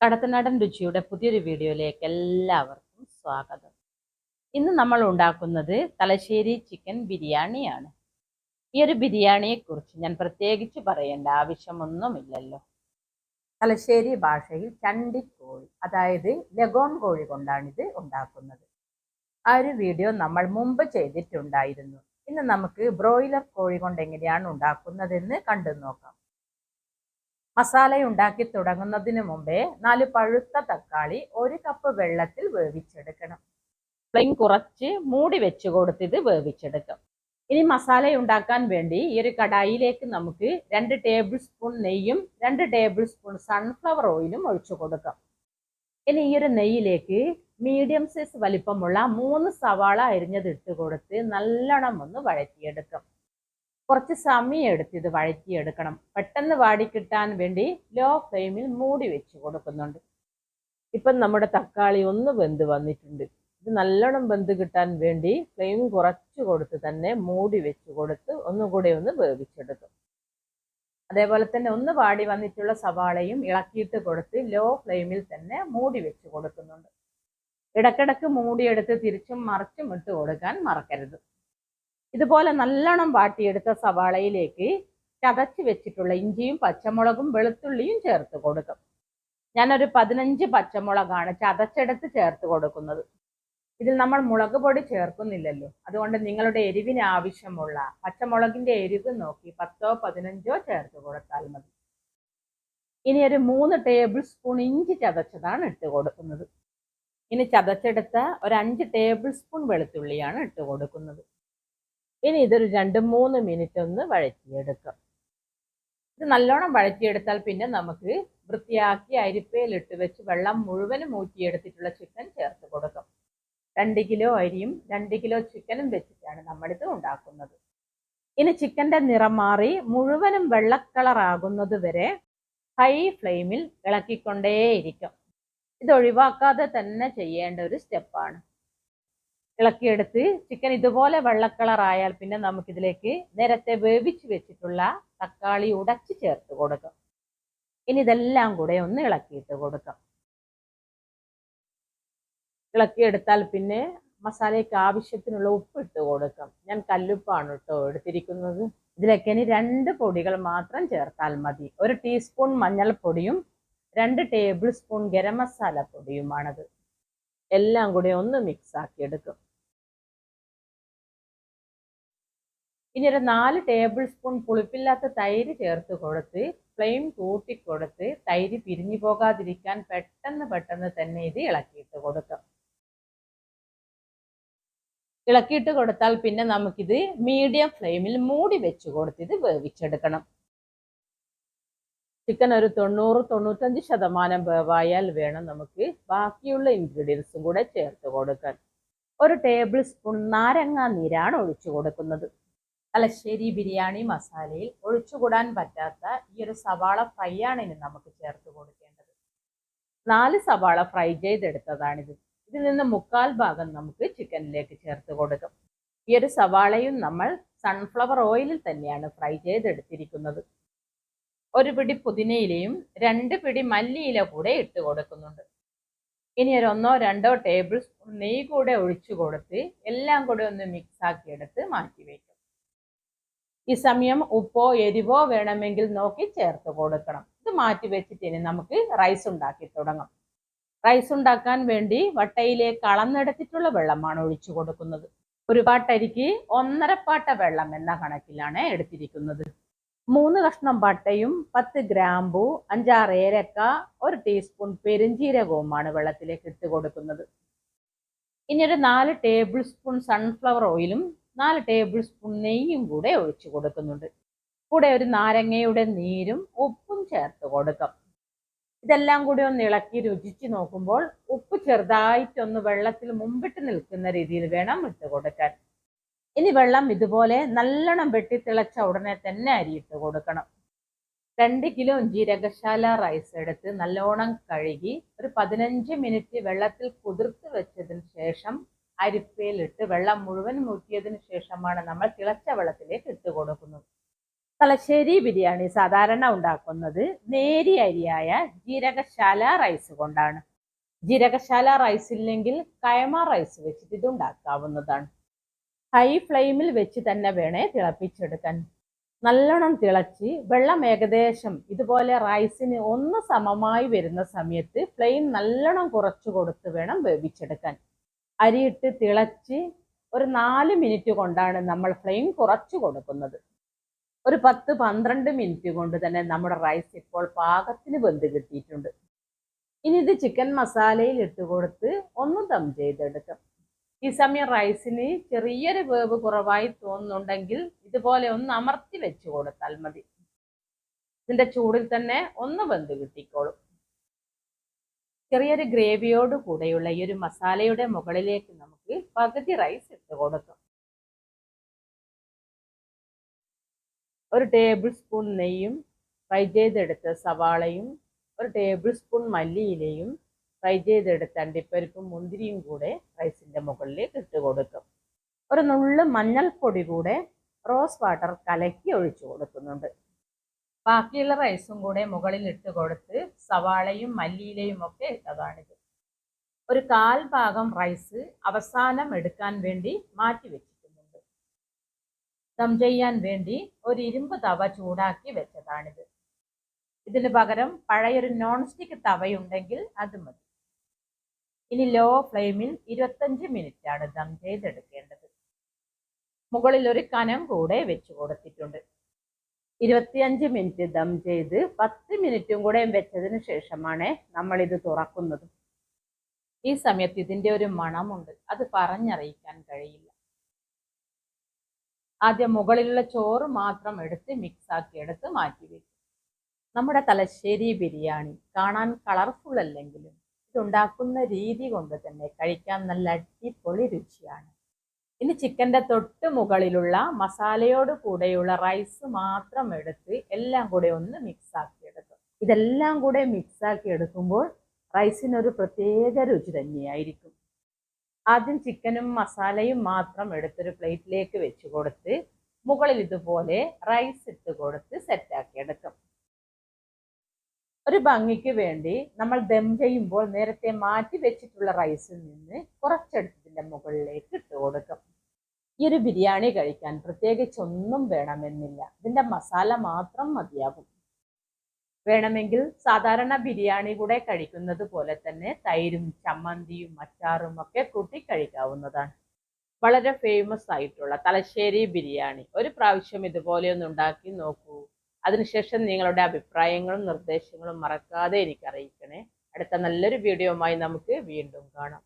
കടത്തനാടൻ രുചിയുടെ പുതിയൊരു വീഡിയോയിലേക്ക് എല്ലാവർക്കും സ്വാഗതം. ഇന്ന് നമ്മൾ ഉണ്ടാക്കുന്നത് തലശ്ശേരി ചിക്കൻ ബിരിയാണിയാണ്. ഈ ഒരു ബിരിയാണിയെക്കുറിച്ച് ഞാൻ പ്രത്യേകിച്ച് പറയേണ്ട ആവശ്യമൊന്നുമില്ലല്ലോ. തലശ്ശേരി ഭാഷയിൽ ചണ്ടിക്കോഴി അതായത് ലഗോൺ കോഴി കൊണ്ടാണിത് ഉണ്ടാക്കുന്നത്. ആ ഒരു വീഡിയോ നമ്മൾ മുമ്പ് ചെയ്തിട്ടുണ്ടായിരുന്നു. ഇന്ന് നമുക്ക് ബ്രോയിലർ കോഴി കൊണ്ട് എങ്ങനെയാണ് ഉണ്ടാക്കുന്നതെന്ന് കണ്ടു നോക്കാം മസാല ഉണ്ടാക്കി തുടങ്ങുന്നതിന് മുമ്പേ നാല് പഴുത്ത തക്കാളി ഒരു കപ്പ് വെള്ളത്തിൽ വേവിച്ചെടുക്കണം. ഫ്ലെയിം കുറച്ച് മൂടി വെച്ച് കൊടുത്ത് ഇത് വേവിച്ചെടുക്കാം. ഇനി മസാല ഉണ്ടാക്കാൻ വേണ്ടി ഈ ഒരു കടായിലേക്ക് നമുക്ക് രണ്ട് ടേബിൾ സ്പൂൺ നെയ്യും രണ്ട് ടേബിൾ സ്പൂൺ സൺഫ്ലവർ ഓയിലും ഒഴിച്ചു കൊടുക്കാം. ഇനി ഈ ഒരു നെയ്യിലേക്ക് മീഡിയം സൈസ് വലിപ്പമുള്ള മൂന്ന് സവാള അരിഞ്ഞത് ഇട്ട് കൊടുത്ത് നല്ലോണം ഒന്ന് വഴറ്റിയെടുക്കാം. കുറച്ച് സമയം എടുത്ത് ഇത് വഴറ്റിയെടുക്കണം. പെട്ടെന്ന് വാടിക്കിട്ടാൻ വേണ്ടി ലോ ഫ്ലെയിമിൽ മൂടി വെച്ച് കൊടുക്കുന്നുണ്ട്. ഇപ്പം നമ്മുടെ തക്കാളി ഒന്ന് വെന്ത് വന്നിട്ടുണ്ട്. ഇത് നല്ലോണം വെന്ത് കിട്ടാൻ വേണ്ടി ഫ്ലെയിം കുറച്ച് കൊടുത്ത് തന്നെ മൂടി വെച്ച് കൊടുത്ത് ഒന്നുകൂടെ ഒന്ന് വേവിച്ചെടുക്കും. അതേപോലെ തന്നെ ഒന്ന് വാടി വന്നിട്ടുള്ള സവാളയും ഇളക്കിയിട്ട് കൊടുത്ത് ലോ ഫ്ലെയിമിൽ തന്നെ മൂടി വെച്ച് കൊടുക്കുന്നുണ്ട്. ഇടക്കിടക്ക് മൂടിയെടുത്ത് തിരിച്ചും മറിച്ചും ഇട്ട് കൊടുക്കാൻ മറക്കരുത്. ഇതുപോലെ നല്ലോണം വാട്ടിയെടുത്ത സവാളയിലേക്ക് ചതച്ച് വെച്ചിട്ടുള്ള ഇഞ്ചിയും പച്ചമുളകും വെളുത്തുള്ളിയും ചേർത്ത് കൊടുക്കും. ഞാനൊരു പതിനഞ്ച് പച്ചമുളകാണ് ചതച്ചെടുത്ത് ചേർത്ത് കൊടുക്കുന്നത്. ഇതിൽ നമ്മൾ മുളക് പൊടി ചേർക്കുന്നില്ലല്ലോ. അതുകൊണ്ട് നിങ്ങളുടെ എരിവിന് ആവശ്യമുള്ള പച്ചമുളകിന്റെ എരിവ് നോക്കി പത്തോ പതിനഞ്ചോ ചേർത്ത് കൊടുത്താൽ മതി. ഇനി ഒരു മൂന്ന് ടേബിൾ സ്പൂൺ ഇഞ്ചി ചതച്ചതാണ് ഇട്ട് കൊടുക്കുന്നത്. ഇനി ചതച്ചെടുത്ത ഒരു അഞ്ച് ടേബിൾ സ്പൂൺ വെളുത്തുള്ളിയാണ് ഇട്ട് കൊടുക്കുന്നത്. ഇനി ഇതൊരു രണ്ട് മൂന്ന് മിനിറ്റ് ഒന്ന് വഴറ്റിയെടുക്കാം. ഇത് നല്ലോണം വഴറ്റിയെടുത്താൽ പിന്നെ നമുക്ക് വൃത്തിയാക്കി അരിപ്പയിലിട്ട് വെച്ച് വെള്ളം മുഴുവനും ഊറ്റിയെടുത്തിട്ടുള്ള ചിക്കൻ ചേർത്ത് കൊടുക്കാം. രണ്ട് കിലോ അരിയും രണ്ട് കിലോ ചിക്കനും വെച്ചിട്ടാണ് നമ്മളിത് ഉണ്ടാക്കുന്നത്. ഇനി ചിക്കന്റെ നിറം മാറി മുഴുവനും വെള്ളക്കളറാകുന്നത് വരെ ഹൈ ഫ്ലെയിമിൽ ഇളക്കിക്കൊണ്ടേയിരിക്കും. ഇത് ഒഴിവാക്കാതെ തന്നെ ചെയ്യേണ്ട ഒരു സ്റ്റെപ്പാണ് ഇളക്കിയെടുത്ത് ചിക്കൻ ഇതുപോലെ വെള്ളക്കളറായാൽ പിന്നെ നമുക്കിതിലേക്ക് നേരത്തെ വേവിച്ച് വെച്ചിട്ടുള്ള തക്കാളി ഉടച്ച് ചേർത്ത് കൊടുക്കാം. ഇനി ഇതെല്ലാം കൂടെ ഒന്ന് ഇളക്കിയിട്ട് കൊടുക്കാം. ഇളക്കിയെടുത്താൽ പിന്നെ മസാലയ്ക്ക് ആവശ്യത്തിനുള്ള ഉപ്പ് ഇട്ട് കൊടുക്കാം. ഞാൻ കല്ലുപ്പാണ് കേട്ടോ എടുത്തിരിക്കുന്നത്. ഇതിലേക്ക് ഇനി രണ്ട് പൊടികൾ മാത്രം ചേർത്താൽ മതി. ഒരു ടീസ്പൂൺ മഞ്ഞൾപ്പൊടിയും രണ്ട് ടേബിൾ സ്പൂൺ ഗരം മസാല പൊടിയുമാണത് എല്ലാം കൂടി ഒന്ന് മിക്സ് ആക്കി എടുക്കും. ഇനി ഒരു നാല് ടേബിൾ സ്പൂൺ പുളിപ്പില്ലാത്ത തൈര് ചേർത്ത് കൊടുത്ത് ഫ്ലെയിം കൂട്ടിക്കൊടുത്ത് തൈര് പിരിഞ്ഞു പോകാതിരിക്കാൻ പെട്ടെന്ന് പെട്ടെന്ന് തന്നെ ഇത് ഇളക്കിയിട്ട് കൊടുക്കാം. ഇളക്കിയിട്ട് കൊടുത്താൽ പിന്നെ നമുക്കിത് മീഡിയം ഫ്ലെയിമിൽ മൂടി വെച്ച് കൊടുത്ത് ഇത് വേവിച്ചെടുക്കണം. ചിക്കൻ ഒരു തൊണ്ണൂറ് തൊണ്ണൂറ്റഞ്ച് ശതമാനം വേവായാൽ വേണം നമുക്ക് ബാക്കിയുള്ള ഇൻഗ്രീഡിയൻസും കൂടെ ചേർത്ത് കൊടുക്കാൻ. ഒരു ടേബിൾ സ്പൂൺ നാരങ്ങാ നീരാണ് ഒഴിച്ചു കൊടുക്കുന്നത്. തലശ്ശേരി ബിരിയാണി മസാലയിൽ ഒഴിച്ചുകൂടാൻ പറ്റാത്ത ഈ ഒരു സവാള ഫ്രൈ ആണ് ഇനി നമുക്ക് ചേർത്ത് കൊടുക്കേണ്ടത്. നാല് സവാള ഫ്രൈ ചെയ്തെടുത്തതാണിത്. ഇതിൽ നിന്ന് മുക്കാൽ ഭാഗം നമുക്ക് ചിക്കനിലേക്ക് ചേർത്ത് കൊടുക്കും. ഈ ഒരു സവാളയും നമ്മൾ സൺഫ്ലവർ ഓയിലിൽ തന്നെയാണ് ഫ്രൈ ചെയ്തെടുത്തിരിക്കുന്നത്. ഒരു പിടി പുതിനയിലയും രണ്ട് പിടി മല്ലിയില കൂടെ ഇട്ട് കൊടുക്കുന്നുണ്ട്. ഇനി ഒരു ഒന്നോ രണ്ടോ ടേബിൾ സ്പൂൺ നെയ്യ് കൂടെ ഒഴിച്ചു കൊടുത്ത് എല്ലാം കൂടെ ഒന്ന് മിക്സ് ആക്കി എടുത്ത് മാറ്റി വയ്ക്കും ഈ സമയം ഉപ്പോ എരിവോ വേണമെങ്കിൽ നോക്കി ചേർത്ത് കൊടുക്കണം. ഇത് മാറ്റി വെച്ചിട്ട് ഇനി നമുക്ക് റൈസ് ഉണ്ടാക്കി തുടങ്ങാം. റൈസ് ഉണ്ടാക്കാൻ വേണ്ടി വട്ടയിലേക്ക് അളന്നെടുത്തിട്ടുള്ള വെള്ളമാണ് ഒഴിച്ചു കൊടുക്കുന്നത്. ഒരു പാട്ടരിക്ക് ഒന്നര പാട്ട വെള്ളം എന്ന കണക്കിലാണ് എടുത്തിരിക്കുന്നത്. മൂന്ന് കഷ്ണം പട്ടയും പത്ത് ഗ്രാമ്പു അഞ്ചാറ് ഏലക്ക ഒരു ടീസ്പൂൺ പെരുംജീരകവുമാണ് വെള്ളത്തിലേക്ക് ഇട്ട് കൊടുക്കുന്നത്. ഇനി ഒരു നാല് ടേബിൾ സ്പൂൺ സൺഫ്ലവർ ഓയിലും നാല് ടേബിൾ സ്പൂൺ നെയ്യും കൂടെ ഒഴിച്ച് കൊടുക്കുന്നുണ്ട്. കൂടെ ഒരു നാരങ്ങയുടെ നീരും ഉപ്പും ചേർത്ത് കൊടുക്കാം. ഇതെല്ലാം കൂടി ഒന്ന് ഇളക്കി രുചിച്ച് നോക്കുമ്പോൾ ഉപ്പ് ചെറുതായിട്ടൊന്ന് വെള്ളത്തിൽ മുമ്പിട്ട് നിൽക്കുന്ന രീതിയിൽ വേണം ഇട്ട് കൊടുക്കാൻ. ഇനി വെള്ളം ഇതുപോലെ നല്ലോണം വെട്ടി തിളച്ച ഉടനെ തന്നെ അരിയിട്ട് കൊടുക്കണം. രണ്ട് കിലോ ജീരകശാല റൈസ് എടുത്ത് നല്ലോണം കഴുകി ഒരു പതിനഞ്ച് മിനിറ്റ് വെള്ളത്തിൽ കുതിർത്ത് വെച്ചതിന് ശേഷം അരിപ്പയിലിട്ട് വെള്ളം മുഴുവൻ മുറ്റിയതിന് ശേഷമാണ് നമ്മൾ തിളച്ച വെള്ളത്തിലേക്ക് ഇട്ട് കൊടുക്കുന്നത്. തലശ്ശേരി ബിരിയാണി സാധാരണ ഉണ്ടാക്കുന്നത് നേരിയ അരിയായ ജീരകശാല റൈസ് കൊണ്ടാണ്. ജീരകശാല റൈസ് ഇല്ലെങ്കിൽ കയമ റൈസ് വെച്ചിട്ട് ഇത് ഉണ്ടാക്കാവുന്നതാണ്. ഹൈ ഫ്ലെയിമിൽ വെച്ച് തന്നെ വേണേ തിളപ്പിച്ചെടുക്കാൻ. നല്ലോണം തിളച്ച് വെള്ളം ഏകദേശം ഇതുപോലെ റൈസിന് ഒന്ന് സമമായി വരുന്ന സമയത്ത് ഫ്ലെയിം നല്ലോണം കുറച്ചു കൊടുത്ത് വേണം വേവിച്ചെടുക്കാൻ. അരിയിട്ട് തിളച്ച് ഒരു നാല് മിനിറ്റ് കൊണ്ടാണ് നമ്മൾ ഫ്ലെയിം കുറച്ച് കൊടുക്കുന്നത്. ഒരു പത്ത് പന്ത്രണ്ട് മിനിറ്റ് കൊണ്ട് തന്നെ നമ്മുടെ റൈസ് ഇപ്പോൾ പാകത്തിന് വെന്ത് കിട്ടിയിട്ടുണ്ട്. ഇനി ഇത് ചിക്കൻ മസാലയിൽ ഇട്ട് കൊടുത്ത് ഒന്ന് ദം ചെയ്തെടുക്കാം. ഈ സമയം റൈസിന് ചെറിയൊരു വേവ് കുറവായി തോന്നുന്നുണ്ടെങ്കിൽ ഇതുപോലെ ഒന്ന് അമർത്തി വെച്ച് കൊടുത്താൽ മതി. ഇതിന്റെ ചൂടിൽ തന്നെ ഒന്ന് വെന്ത് കിട്ടിക്കോളും. ചെറിയൊരു ഗ്രേവിയോട് കൂടെയുള്ള ഈ ഒരു മസാലയുടെ മുകളിലേക്ക് നമുക്ക് പകുതി റൈസ് ഇട്ട് കൊടുക്കാം. ഒരു ടേബിൾ സ്പൂൺ നെയ്യും ഫ്രൈ ചെയ്തെടുത്ത സവാളയും ഒരു ടേബിൾ സ്പൂൺ മല്ലിയിലയും ഫ്രൈ ചെയ്തെടുത്ത അണ്ടിപ്പരിപ്പും മുന്തിരിയും കൂടെ റൈസിന്റെ മുകളിലേക്ക് ഇട്ട് കൊടുക്കും. ഒരു നുള്ളു മഞ്ഞൾപ്പൊടി കൂടെ റോസ് വാട്ടർ കലക്കി ഒഴിച്ചു കൊടുക്കുന്നുണ്ട്. ബാക്കിയുള്ള റൈസും കൂടെ മുകളിൽ ഇട്ട് കൊടുത്ത് സവാളയും മല്ലിയിലയും ഒക്കെ ഇട്ടതാണിത്. ഒരു കാൽ ഭാഗം റൈസ് അവസാനം എടുക്കാൻ വേണ്ടി മാറ്റി വെച്ചിട്ടുണ്ട്. ദം ചെയ്യാൻ വേണ്ടി ഒരു ഇരുമ്പ് തവ ചൂടാക്കി വെച്ചതാണിത്. ഇതിന് പകരം പഴയൊരു നോൺ സ്റ്റിക്ക് തവയുണ്ടെങ്കിൽ അത് മതി. ഇനി ലോ ഫ്ലെയിമിൽ ഇരുപത്തഞ്ച് മിനിറ്റ് ആണ് ദം ചെയ്തെടുക്കേണ്ടത്. മുകളിൽ ഒരു കനം കൂടെ വെച്ച് കൊടുത്തിട്ടുണ്ട്. ഇരുപത്തിയഞ്ച് മിനിറ്റ് ദം ചെയ്ത് പത്ത് മിനിറ്റും കൂടെ വെച്ചതിന് ശേഷമാണ് നമ്മൾ ഇത് തുറക്കുന്നത്. ഈ സമയത്ത് ഇതിന്റെ ഒരു മണമുണ്ട്. അത് പറഞ്ഞറിയിക്കാൻ കഴിയില്ല. ആദ്യം മുകളിലുള്ള ചോറ് മാത്രം എടുത്ത് മിക്സ് ആക്കി എടുത്ത് മാറ്റി വെക്കും. നമ്മുടെ തലശ്ശേരി ബിരിയാണി കാണാൻ കളർഫുൾ അല്ലെങ്കിലും ഇതുണ്ടാക്കുന്ന രീതി കൊണ്ട് തന്നെ കഴിക്കാൻ നല്ല അടിപൊളി രുചിയാണ്. ഇനി ചിക്കന്റെ തൊട്ട് മുകളിലുള്ള മസാലയോട് കൂടെയുള്ള റൈസ് മാത്രം എടുത്ത് എല്ലാം കൂടെ ഒന്ന് മിക്സ് ആക്കി എടുക്കും ഇതെല്ലാം കൂടെ മിക്സ് ആക്കി എടുക്കുമ്പോൾ റൈസിനൊരു പ്രത്യേക രുചി തന്നെയായിരിക്കും. ആദ്യം ചിക്കനും മസാലയും മാത്രം എടുത്തൊരു പ്ലേറ്റിലേക്ക് വെച്ച് കൊടുത്ത് മുകളിൽ ഇതുപോലെ റൈസ് ഇട്ട് കൊടുത്ത് സെറ്റാക്കി എടുക്കും. ഒരു ഭംഗിക്ക് വേണ്ടി നമ്മൾ ദം ചെയ്യുമ്പോൾ നേരത്തെ മാറ്റി വെച്ചിട്ടുള്ള റൈസിൽ നിന്ന് കൊടുക്കും ഈ ഒരു ബിരിയാണി കഴിക്കാൻ പ്രത്യേകിച്ച് ഒന്നും വേണമെന്നില്ല. ഇതിന്റെ മസാല മാത്രം മതിയാകും. വേണമെങ്കിൽ സാധാരണ ബിരിയാണി കൂടെ കഴിക്കുന്നത് പോലെ തന്നെ തൈരും ചമ്മന്തിയും അച്ചാറും ഒക്കെ കൂട്ടി കഴിക്കാവുന്നതാണ്. വളരെ ഫേമസ് ആയിട്ടുള്ള തലശ്ശേരി ബിരിയാണി. ഒരു പ്രാവശ്യം ഇതുപോലെ ഒന്ന് ഉണ്ടാക്കി നോക്കൂ. അതിനുശേഷം നിങ്ങളുടെ അഭിപ്രായങ്ങളും നിർദ്ദേശങ്ങളും മറക്കാതെ എനിക്ക് അറിയിക്കണേ അടുത്ത നല്ലൊരു വീഡിയോയുമായി നമുക്ക് വീണ്ടും കാണാം.